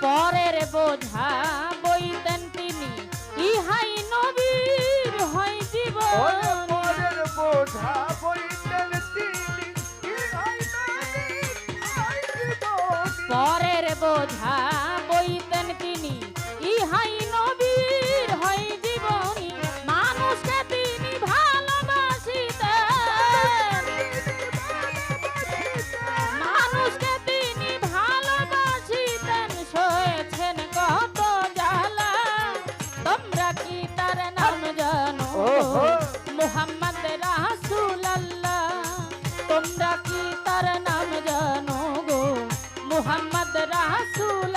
পরের বোঝা বইতেন তিনি। ইহাই নবীর হয় জীবন। পরের বোঝা বইতেন তিনি। ইহাই নবীর হয় জীবনী। পরের বোঝা ডাকি তার নাম জানো? মোহাম্মদ রাসুল আল্লাহ তোমরা কি তার নাম জানো গো? মোহাম্মদ রাসুল